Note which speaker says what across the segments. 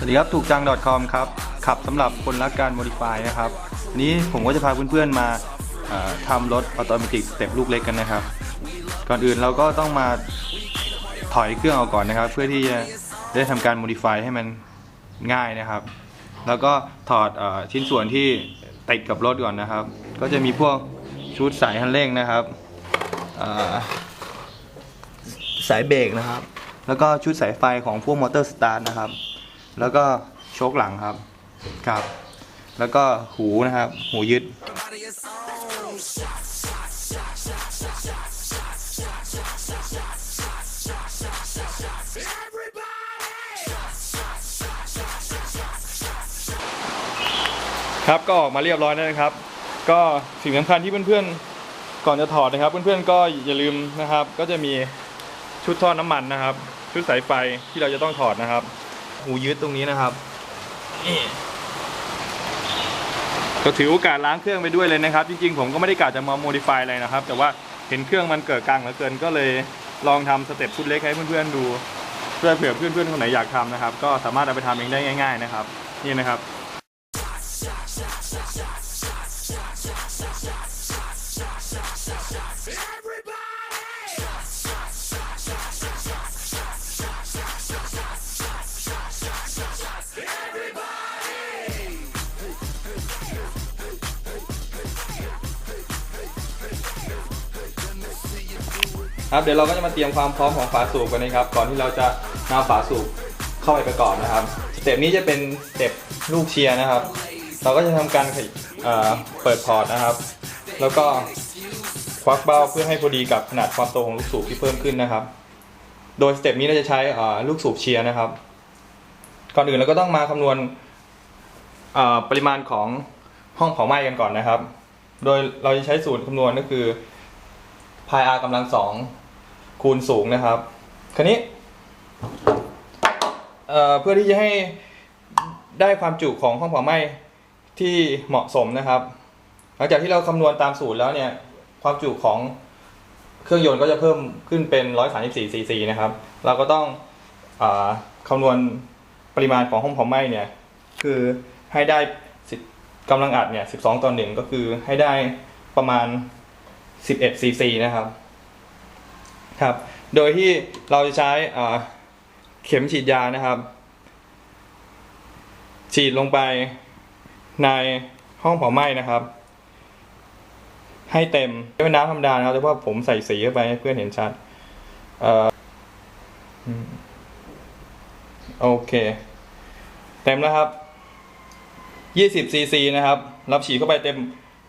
Speaker 1: สวัสดีครับถูกจัง .com ครับขับสำหรับคนรักการ modify นะครับวันนี้ผมก็จะพาเพื่อนๆมาทำรถออโตเมติกสเต็ปลูกเล็กกันนะครับ ก่อนอื่นเราก็ต้องมาถอยเครื่องออกก่อนนะครับ เพื่อที่จะได้ทำการ modify ให้มันง่ายนะครับ แล้วก็ถอดอชิ้นส่วนที่ติดกับรถก่อนนะครับ ก็จะมีพวกชุดสายคันเร่งนะครับสายเบรกนะครับ แล้วก็ชุดสายไฟของพวกมอเตอร์สตาร์ทนะครับ แล้วก็โชคหลังครับครับ แล้วก็หูนะครับ หูยึด ครับก็ออกมาเรียบร้อยแล้วนะครับ ก็สิ่งสำคัญที่เพื่อนๆก่อนจะถอดนะครับ เพื่อนๆก็อย่าลืมนะครับ ก็จะมีชุดท่อน้ำมันนะครับ ชุดสายไฟที่เราจะต้องถอดนะครับ หูยึดตรงนี้นะครับนี่ก็ถือโอกาสล้างเครื่องไปด้วยเลยนะครับ จริงๆผมก็ไม่ได้กะจะมาโมดิฟายอะไรนะครับ แต่ว่าเห็นเครื่องมันเกิดกลางเหลือเกิน ก็เลยลองทำสเต็ปชุดเล็กให้เพื่อนๆดูเพื่อเผื่อเพื่อนๆคนไหนอยากทำนะครับ ก็สามารถเอาไปทำเองได้ง่าย ๆนะครับ นี่นะครับ ครับเดี๋ยวเราก็จะมาเตรียมความพร้อมของฝาสูบกันนะครับ ก่อนที่เราจะนำฝาสูบเข้าไปประกอบนะครับสเต็ปนี้จะเป็นสเต็ปลูกเชียร์นะครับ เราก็จะทำการเเปิดพอร์ตนะครับ แล้วก็ควักเบ้าเพื่อให้พอดีกับขนาดความโตของลูกสูบที่เพิ่มขึ้นนะครับ โดยสเต็ปนี้เราจะใช้ลูกสูบเชียร์นะครับ ก่อนอื่นเราก็ต้องมาคำนวณปริมาณของห้องเผาไหม้กันก่อนนะครับ โดยเราจะใช้สูตรคำนวณก็คือพาย r กำลังสอง คูณสูงนะครับ คราวนี้เเพื่อที่จะให้ได้ความจุของห้องเผาไหม้ที่เหมาะสมนะครับ หลังจากที่เราคำนวณตามสูตรแล้วเนี่ยความจุของเครื่องยนต์ก็จะเพิ่มขึ้นเป็น 134 cc นะครับ เราก็ต้องอคำนวณปริมาณของห้องเผาไหม้เนี่ยคือให้ได้กำลังอัดเนี่ย 12 ต่อหนึ่งก็คือให้ได้ประมาณ 11 cc นะครับ ครับ โดยที่เราจะใช้เข็มฉีดยานะครับ ฉีดลงไปในห้องเผาไหม้นะครับ ให้เต็มไม่เป็นน้ำธรรมดานะครับแต่ว่าผมใส่สีเข้าไปให้เพื่อนเห็นชัดเออโอเค เต็มแล้วครับ20 cc นะครับ รับฉีดเข้าไปเต็ม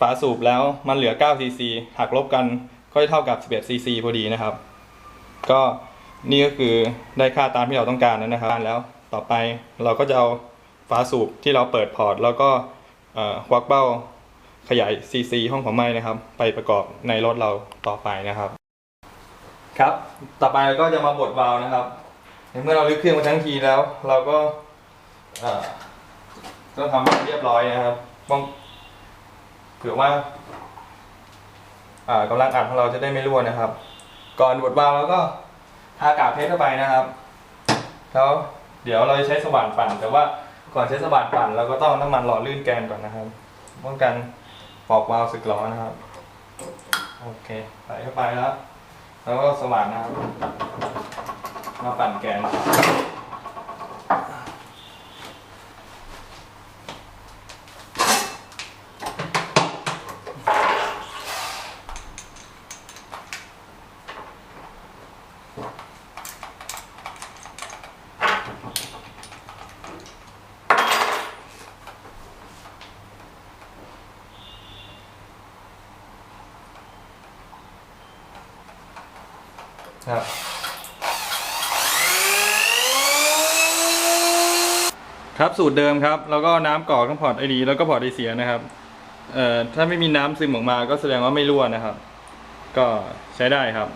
Speaker 1: ฝาสูบแล้วมันเหลือ9 cc หักลบกันก็จะเท่ากับ11 cc พอดีนะครับ ก็นี่ก็คือได้ค่าตามที่เราต้องการแล้วนะครับแล้วต่อไปเราก็จะเอาฝาสูบที่เราเปิดพอร์ต แล้วก็ควักเบ้าขยาย cc ห้องเผาไหม้นะครับ ไปประกอบในรถเราต่อไปนะครับ ครับ ต่อไปเราก็จะมาบดวาล์วนะครับเมื่อเราลึกเครื่องมาทั้งทีแล้ว เราก็ต้องทำให้เรียบร้อยนะครับป้องเผื่อว่ากำลังอัดของเราจะได้ไม่รั่วนะครับ ก่อนบดวาล์วแล้วก็ทากากเพชรเข้าไปนะครับแล้วเดี๋ยวเราจะใช้สว่านปั่น แต่ว่าก่อนใช้สว่านปั่นเราก็ต้องน้ำมันหล่อลื่นแกนก่อนนะครับป้องกันปอกวาล์วสึกหรอนะครับ โอเคใส่เข้าไปแล้ว แล้วก็สว่านนะครับมาปั่นแกน ครับ ครับสูตรเดิมครับ แล้วก็น้ำกรอกทั้งพอร์ตไอดีแล้วก็พอร์ตไอเสียนะครับ เอ่อถ้าไม่มีน้ำซึมออกมาก็แสดงว่าไม่รั่วนะครับ ก็ใช้ได้ครับ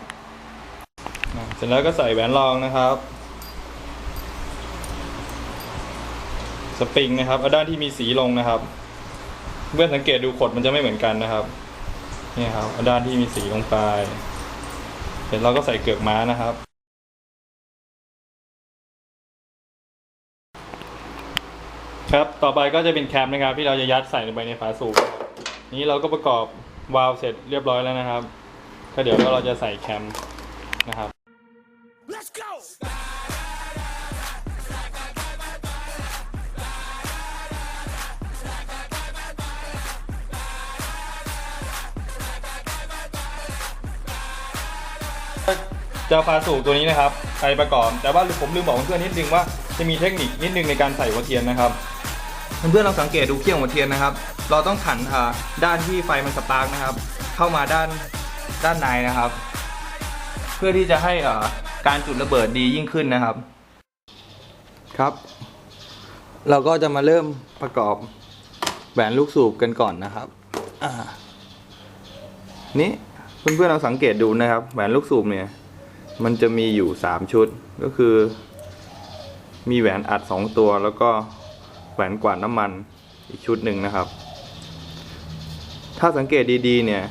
Speaker 1: อ่าเสร็จแล้วก็ใส่แหวนรองนะครับ สปริงนะครับเอาด้านที่มีสีลงนะครับ เพื่อนสังเกตดูขดมันจะไม่เหมือนกันนะครับ นี่ครับเอาด้านที่มีสีลงไป เสร็จเราก็ใส่เกือกม้านะครับ ครับต่อไปก็จะเป็นแคมนะครับที่เราจะยัดใส่ลงไปในฝาสูบนี้เราก็ประกอบวาล์วเสร็จเรียบร้อยแล้วนะครับก็เดี๋ยวเราจะใส่แคมนะครับ จะเอาสูบตัวนี้นะครับไปประกอบ แต่ว่าผมลืมบอกเพื่อนนิดนึงว่าจะมีเทคนิคนิดนึงในการใส่หัวเทียนนะครับเพื่อนๆเราสังเกตดูเขี้ยวหัวเทียนนะครับ เราต้องขันอ่าด้านที่ไฟมันสปาร์กนะครับ เข้ามาด้านด้านในนะครับ เพื่อที่จะให้อ่าการจุดระเบิดดียิ่งขึ้นนะครับ ครับ เราก็จะมาเริ่มประกอบแหวนลูกสูบกันก่อนนะครับอ่านี่เพื่อนๆเราสังเกตดูนะครับแหวนลูกสูบเนี่ย มันจะมีอยู่สามชุดก็คือ มีแหวนอัดสองตัว แล้วก็แหวนกวาดน้ำมันอีกชุดหนึ่งนะครับ ถ้าสังเกตดีๆ เนี่ย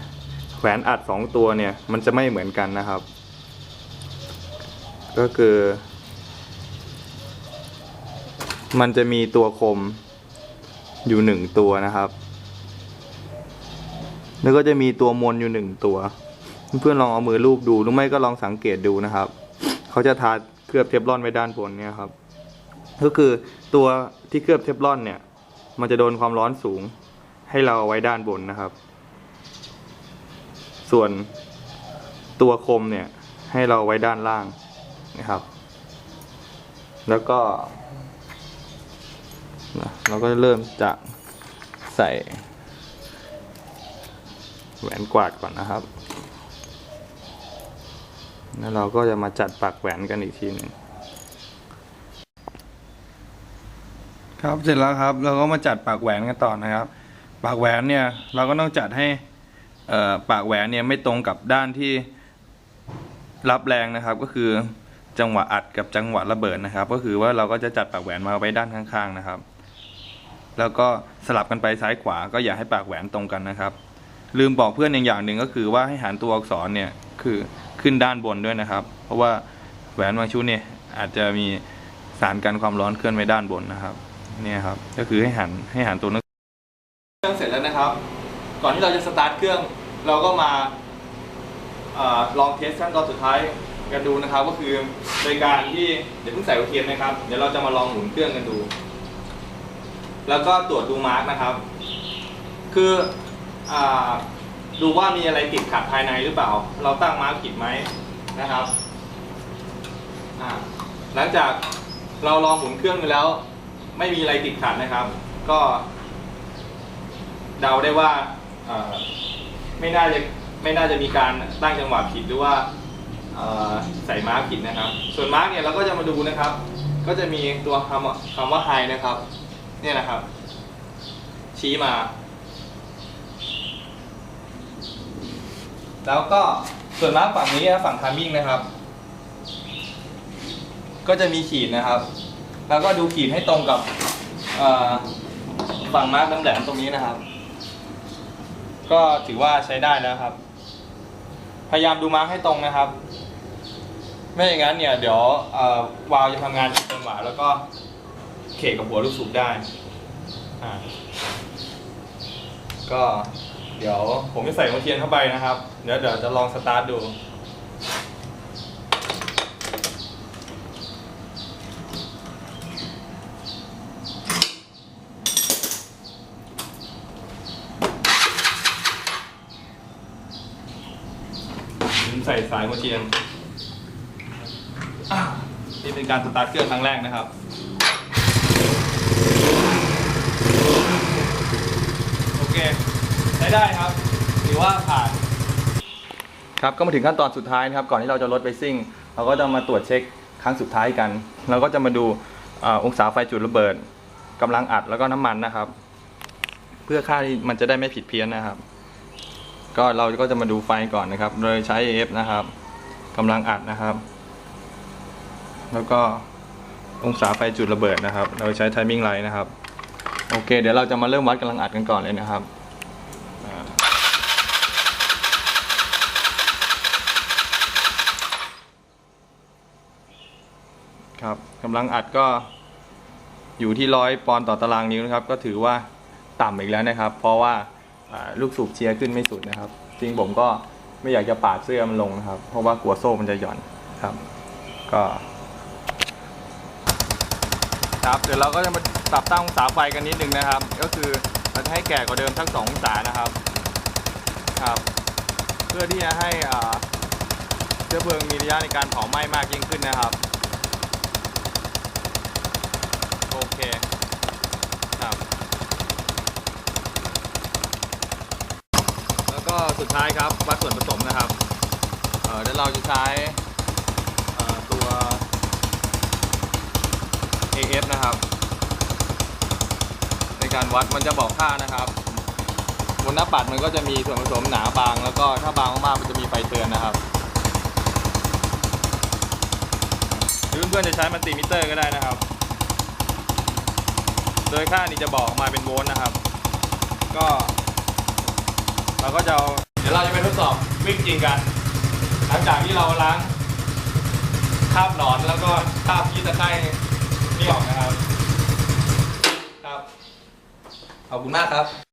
Speaker 1: แหวนอัดสองตัวเนี่ย มันจะไม่เหมือนกันนะครับ ก็คือ มันจะมีตัวคมอยู่หนึ่งตัวนะครับ แล้วก็จะมีตัวมนอยู่หนึ่งตัว เพื่อนๆลองเอามือลูบดูหรือไม่ก็ลองสังเกตดูนะครับ เขาจะทาเคลือบเทฟลอนไว้ด้านบนเนี่ยครับ ก็คือตัวที่เคลือบเทฟลอนเนี่ย มันจะโดนความร้อนสูง ให้เราเอาไว้ด้านบนนะครับ ส่วนตัวคมเนี่ยให้เราไว้ด้านล่างนะครับ แล้วก็เราก็เริ่มจากใส่แหวนกวาดก่อนนะครับ แล้วเราก็จะมาจัดปากแหวนกันอีกทีหนึ่งครับเสร็จแล้วครับ เราก็มาจัดปากแหวนกันต่อนะครับ ปากแหวนเนี่ยเราก็ต้องจัดให้เอ่อปากแหวนเนี่ยไม่ตรงกับด้านที่รับแรงนะครับ ก็คือจังหวะอัดกับจังหวะระเบิดนะครับ ก็คือว่าเราก็จะจัดปากแหวนมาไว้ด้านข้างๆนะครับ แล้วก็สลับกันไปซ้ายขวาก็อย่าให้ปากแหวนตรงกันนะครับ ลืมบอกเพื่อนอย่างอย่างหนึ่งก็คือว่าให้หันตัวอักษรเนี่ยคือ ขึ้นด้านบนด้วยนะครับ เพราะว่าแหวนบางชุดเนี่ยอาจจะมีสารกันความร้อนเคลื่อนไว้ด้านบนนะครับเนี่ยครับก็คือให้หันให้หันตัวนังเครื่องเสร็จแล้วนะครับ ก่อนที่เราจะสตาร์ทเครื่องเราก็มาอลองเทสขั้นตอนสุดท้ายกันดูนะครับ ก็คือโดยการที่เดี๋ยวเพิ่งใส่หัวเทียนนะครับ เดี๋ยวเราจะมาลองหมุนเครื่องกันดู แล้วก็ตรวจดูมาร์กนะครับ คืออา ดูว่ามีอะไรติดขัดภายในหรือเปล่า เราตั้งมาร์กผิดไหมนะครับหลังจากเราลองหมุนเครื่องไปแล้ว ไม่มีอะไรติดขัดนะครับ ก็ เดาได้ว่าไม่น่าจะไม่น่าจะมีการตั้งจังหวะผิดหรือว่าใส่มาร์กผิดนะครับ ส่วนมาร์กเนี่ยเราก็จะมาดูนะครับ ก็จะมีตัวคำว่าคำว่า high นะครับ เนี่ยนะครับ ชี้มา แล้วก็ส่วนมาร์กฝั่งนี้นะฝั่งทามิ่งนะครับ ก็จะมีขีดนะครับ แล้วก็ดูขีดให้ตรงกับฝั่งมาร์กแหลมตรงนี้นะครับ ก็ถือว่าใช้ได้แล้วครับ พยายามดูมาร์กให้ตรงนะครับ ไม่อย่างนั้นเนี่ยเดี๋ยววาล์วจะทำงานผิดจังหวะแล้วก็เขกกับหัวลูกสูบได้อ่าก็ เดี๋ยวผมจะใส่หัวเทียนเข้าไปนะครับ เดี๋ยวเดี๋ยวจะลองสตาร์ทดู ผมใส่สายหัวเทียน นี่เป็นการสตาร์ทเครื่องครั้งแรกนะครับโอเค ใช้ได้ครับถือว่าผ่าน ครับก็มาถึงขั้นตอนสุดท้ายนะครับ ก่อนที่เราจะลดไปซิ่ง เราก็จะมาตรวจเช็คครั้งสุดท้ายกัน เราก็จะมาดูอองศาไฟจุดระเบิดกำลังอัดแล้วก็น้ำมันนะครับ เพื่อค่าที่มันจะได้ไม่ผิดเพี้ยนนะครับ ก็เราก็จะมาดูไฟก่อนนะครับ โดยใช้ AF นะครับกำลังอัดนะครับ แล้วก็องศาไฟจุดระเบิดนะครับ เราใช้ timing light นะครับ โอเค เดี๋ยวเราจะมาเริ่มวัดกำลังอัดกันก่อนเลยนะครับ ครับกำลังอัดก็อยู่ที่ร้อยปอนด์ต่อตารางนิ้วนะครับ ก็ถือว่าต่ำอีกแล้วนะครับ เพราะว่าลูกสูบเชียร์ขึ้นไม่สุดนะครับ จริงผมก็ไม่อยากจะปาดเสื้อมันลงนะครับ เพราะว่ากลัวโซ่มันจะหย่อนครับ ก็ครับเดี๋ยวเราก็จะมาปรับตั้งองศาไฟกันนิดนึงนะครับ ก็คือเราจะให้แก่กว่าเดิมสักสององศานะครับครับ เพื่อที่จะให้เชื้อเพลิงมีระยะในการเผาไหม้มากยิ่งขึ้นนะครับ โอเคครับ แล้ว ก็สุดท้ายครับวัดส่วนผสมนะครับเอ่อเดี๋ยวเราจะใช้เอ่อตัว AF นะครับ ในการวัดมันจะบอกค่านะครับ บนหน้าปัดมันก็จะมีส่วนผสมหนาบาง แล้วก็ถ้าบางมากๆมันจะมีไฟเตือนนะครับหรือเพื่อนๆจะใช้มัลติมิเตอร์ก็ได้นะครับ โดยค่านี้จะบอกออกมาเป็นโวลต์นะครับ ก็ เราก็จะเอาเดี๋ยวเราจะไปทดสอบวิ่งจริงกัน หลังจากที่เราล้างคราบหนอนแล้วก็คราบยีตะไคร้นี่ออกนะครับ ครับ
Speaker 2: ขอบคุณมากครับ